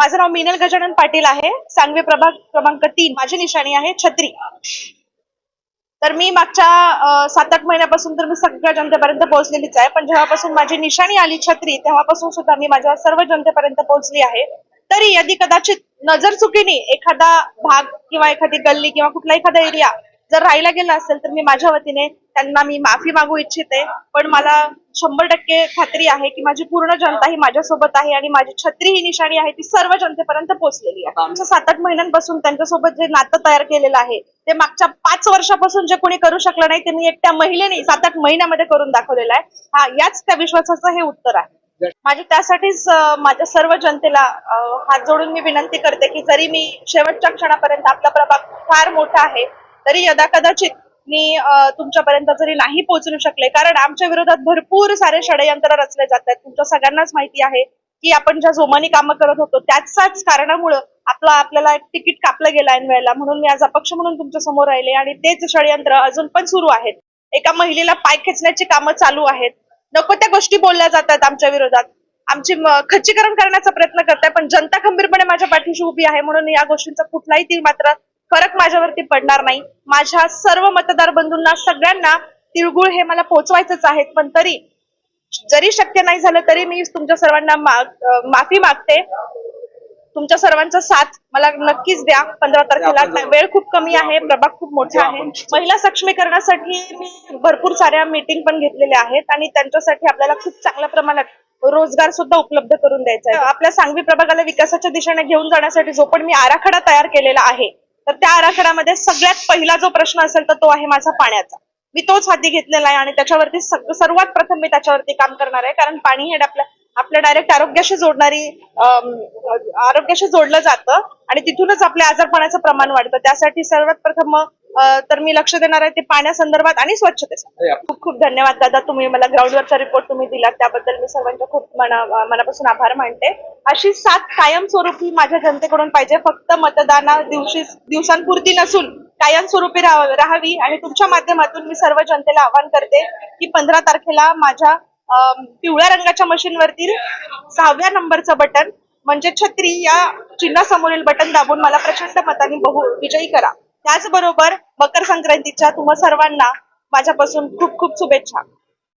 माझं नाव मिनल गजानन पाटील आहे. सांगवे प्रभाग क्रमांक तीन. माझी निशाणी आहे छत्री. तर मी मागच्या सात आठ महिन्यापासून तर मी सगळ्या जनतेपर्यंत पोहोचलेलीच आहे. पण जेव्हापासून माझी निशाणी आली छत्री तेव्हापासून सुद्धा मी माझ्या सर्व जनतेपर्यंत पोहोचली आहे. तरी यदि कदाचित नजर चुकीने एखादा भाग किंवा एखादी गल्ली किंवा कुठला एखादा एरिया जर राहिला गेला असेल तर मी माझ्या वतीने त्यांना मी माफी मागू इच्छिते पण मला शंभर टक्के खात्री आहे की माझी पूर्ण जनता ही माझ्यासोबत आहे आणि माझी छत्री ही निशाणी आहे ती सर्व जनतेपर्यंत पोहोचलेली आहे. आमच्या सात आठ महिन्यांपासून त्यांच्यासोबत जे नातं तयार केलेलं आहे ते मागच्या पाच वर्षापासून जे कोणी करू शकलं नाही ते मी एकट्या महिलेने सात आठ महिन्यामध्ये करून दाखवलेलं आहे. हा याच त्या विश्वासाचं हे उत्तर आहे. माझी त्यासाठीच माझ्या सर्व जनतेला हात जोडून मी विनंती करते की जरी मी शेवटच्या क्षणापर्यंत आपला प्रभाग फार मोठा आहे तरी यदा कदाचित मी तुमच्यापर्यंत जरी नाही पोहोचू शकले कारण आमच्या विरोधात भरपूर सारे षडयंत्र रचले जात आहेत. तुमच्या सगळ्यांनाच माहिती आहे की आपण ज्या जोमानी कामं करत होतो त्याच कारणामुळं आपला आपल्याला एक तिकीट कापलं गेलं ऐन वेळेला. म्हणून मी आज अपक्ष म्हणून तुमच्यासमोर राहिले आणि तेच षडयंत्र अजून पण सुरू आहेत. एका महिलेला पाय खेचण्याची कामं चालू आहेत. नको त्या गोष्टी बोलल्या जातात आमच्या विरोधात. आमची खच्चीकरण करण्याचा प्रयत्न करताय पण जनता खंबीरपणे माझ्या पाठीशी उभी आहे म्हणून या गोष्टींचा कुठलाही ती मात्र फरक माझ्यावरती पडणार नाही. माझ्या सर्व मतदार बंधूंना सगळ्यांना तिळगुळ हे मला पोहोचवायचंच आहेत पण तरी जरी शक्य नाही झालं तरी मी तुमच्या सर्वांना माफी मागते. तुमच्या सर्वांचा साथ मला नक्कीच द्या. पंधरा तारखेला वेळ खूप कमी आहे प्रभाग खूप मोठा आहे. महिला सक्षमीकरणासाठी मी भरपूर साऱ्या मीटिंग पण घेतलेल्या आहेत आणि त्यांच्यासाठी आपल्याला खूप चांगल्या प्रमाणात रोजगार सुद्धा उपलब्ध करून द्यायचा आहे. आपल्या सांगवी प्रभागाला विकासाच्या दिशेने घेऊन जाण्यासाठी जो पण मी आराखडा तयार केलेला आहे तर त्या आराखड्यामध्ये सगळ्यात पहिला जो प्रश्न असेल तर तो आहे माझा पाण्याचा. मी तोच हाती घेतलेला आहे आणि त्याच्यावरती सर्वात प्रथम मी त्याच्यावरती काम करणार आहे. कारण पाणी हे आपल्या आपल्या डायरेक्ट आरोग्याशी जोडणारी आरोग्याशी जोडलं जातं आणि तिथूनच आपल्या आजारपणाचं प्रमाण वाढतं. त्यासाठी सर्वात प्रथम तर मी लक्ष देणार आहे ते पाण्यासंदर्भात आणि स्वच्छतेसंदर्भात. खूप खूप धन्यवाद दादा तुम्ही मला ग्राउंडवरचा रिपोर्ट तुम्ही दिलात. त्याबद्दल मी सर्वांच्या खूप मना मनापासून आभार मानते. अशी साथ कायमस्वरूपी माझ्या जनतेकडून पाहिजे. फक्त मतदाना दिवशी दिवसांपुरती नसून कायमस्वरूपी राहा- राहावी. आणि तुमच्या माध्यमातून मी सर्व जनतेला आवाहन करते की पंधरा तारखेला माझ्या पिवळ्या रंगाच्या मशीनवरती सहाव्या नंबरचं बटन म्हणजे छत्री या चिन्हासमोरील बटन दाबून मला प्रचंड मताने बहु विजयी करा. त्याचबरोबर मकर संक्रांतीच्या तुम्हा सर्वांना माझ्यापासून खूप खूप शुभेच्छा.